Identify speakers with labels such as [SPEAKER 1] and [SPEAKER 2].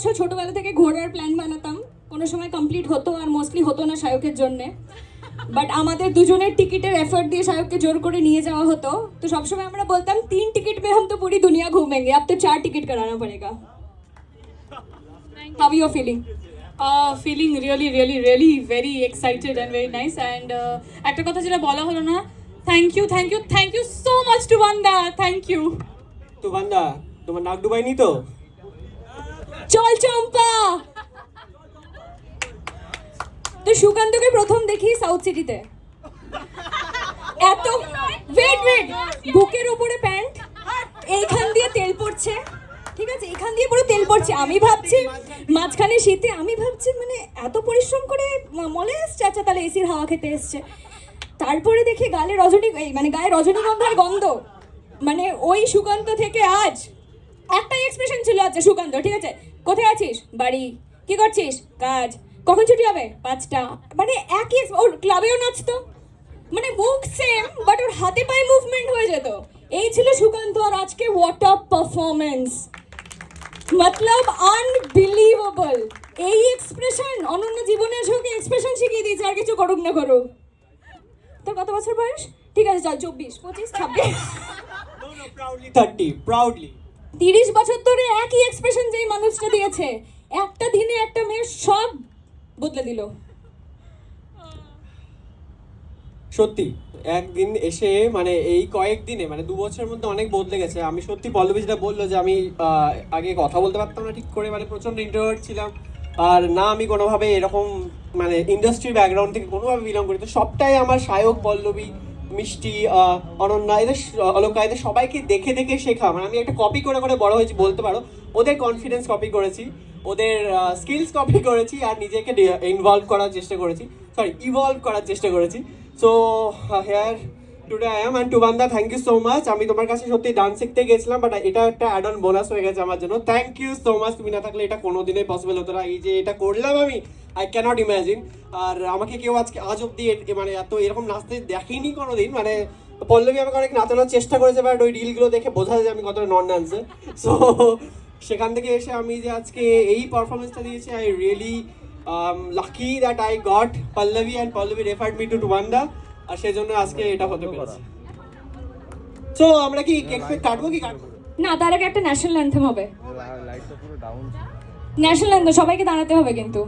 [SPEAKER 1] বছর ছোটবেলা থেকে ঘোরার প্ল্যান বানাতাম। কোনো সময় কমপ্লিট হতো আর মোস্টলি হতো না শায়কের জন্যে। বাট আমাদের দুজনের টিকিটের এফার্ট দিয়ে শায়ককে জোর করে নিয়ে যাওয়া হতো। তো সবসময় আমরা বলতাম তিন টিকিট পে হাম তো পুরি দুনিয়া ঘুমেঙ্গে আপ তো চার টিকিট করানো পড়েগা। How you feeling
[SPEAKER 2] feeling really really really very excited excited very nice nice. একটা কথা যেটা বলা হলো না thank you thank you thank you so much Tubanda thank you
[SPEAKER 3] Tubanda তোমার নাক ডুবাইনি তো?
[SPEAKER 1] চল চম্পা। তো সুকান্তকে প্রথম দেখি সাউথ সিটিতে এত ওয়েট ওয়েট বুকের উপরে প্যান্ট এইখান দিয়ে তেল পড়ছে। ঠিক আছে? এখান দিয়ে পুরো তেল পড়ছে। আমি ভাবছি, মাঝখানে শীতে আমি ভাবছি মানে এত পরিশ্রম করে মলে এসছে? আচ্ছা তাহলে এসির হাওয়া খেতে এসছে। তারপরে দেখি গালে রজনী মানে গায়ে রজনীগন্ধার গন্ধ। মানে ওই সুকান্ত থেকে আজ একটাই এক্সপ্রেশন ছিল আচ্ছা সুকান্ত, ঠিক আছে? কোথায় আছিস? বাড়ি। কি করছিস? কাজ। কখন ছুটি হবে? পাঁচটা। মানে একই ওর ক্লাবেও নাচতো মানে মুখ সেম বাট ওর হাতে পায়ে মুভমেন্ট হয়ে যেত। এই ছিল সুকান্ত আর আজকে হোয়াট আপ পারফরমেন্স মতলব আনবিলিভেবল এই এক্সপ্রেশন অনন্য জীবনের ঝোঁকে এক্সপ্রেশন শিখিয়ে দিয়েছে, আর কিছু করুক না করুক। তোর কত বছর বয়স? ঠিক আছে, চল, চব্বিশ, পঁচিশ, ছাব্বিশ।
[SPEAKER 3] থার্টি প্রাউডলি
[SPEAKER 1] তিরিশ বছর ধরে একই এক্সপ্রেশন যেই মানুষটা দিয়েছে, একটা দিনে একটা মেয়ে সব বদলে দিল।
[SPEAKER 3] সত্যি, একদিন এসে মানে এই কয়েকদিনে মানে দু বছরের মধ্যে অনেক বদলে গেছে। আমি সত্যি পল্লবী যেটা বলল যে আমি আগে কথা বলতে পারতাম না ঠিক করে মানে প্রচণ্ড ইন্টারভার্ট ছিলাম। আর না আমি কোনোভাবে এরকম মানে ইন্ডাস্ট্রি ব্যাকগ্রাউন্ড থেকে কোনোভাবে বিলং করি। তো সবটাই আমার সায়ক পল্লবী মিষ্টি অনন্যা, এদের অলকা, এদের সবাইকে দেখে দেখে শেখা। মানে আমি একটা কপি করে করে বড় হয়েছি, বলতে পারো। ওদের কনফিডেন্স কপি করেছি, ওদের স্কিলস কপি করেছি আর নিজেকে ইনভলভ করার চেষ্টা করেছি। সরি ইভলভ করার চেষ্টা করেছি। So here today I am and Tubanda thank you so much আমি তোমার কাছে সত্যি ডান্স শিখতে গেছিলাম বাট এটা একটা অ্যাড অন বোনাস হয়ে গেছে আমার জন্য। থ্যাংক ইউ সো মাচ তুমি না থাকলে এটা কোনোদিনই পসিবল হতো না। এই যে এটা করলাম আমি আই ক্যানট ইমাজিন আর আমাকে কেউ আজকে আজ অব্দি মানে এত এরকম নাচতে দেখেনি কোনোদিন। মানে পল্লবী আমাকে অনেক নাচানোর চেষ্টা করেছে বাট ওই রিলগুলো দেখে বোঝা যায় আমি কতটা নন ডান্সার সো সেখান থেকে এসে আমি যে আজকে এই পারফরমেন্সটা দিয়েছি I really lucky that I got Pallavi and Pallavi referred me to Tubanda আর সেজন্য আজকে এটা হতে পেরেছে। সো আমরা কি কেক ফেক কাটবো কি কাটবো?
[SPEAKER 1] না? তার আগে একটা ন্যাশনাল অ্যান্থেম হবে।
[SPEAKER 4] লাইটটা পুরো ডাউন
[SPEAKER 1] ন্যাশনাল অ্যান্থেম সবাইকে দাঁড়াতে হবে কিন্তু।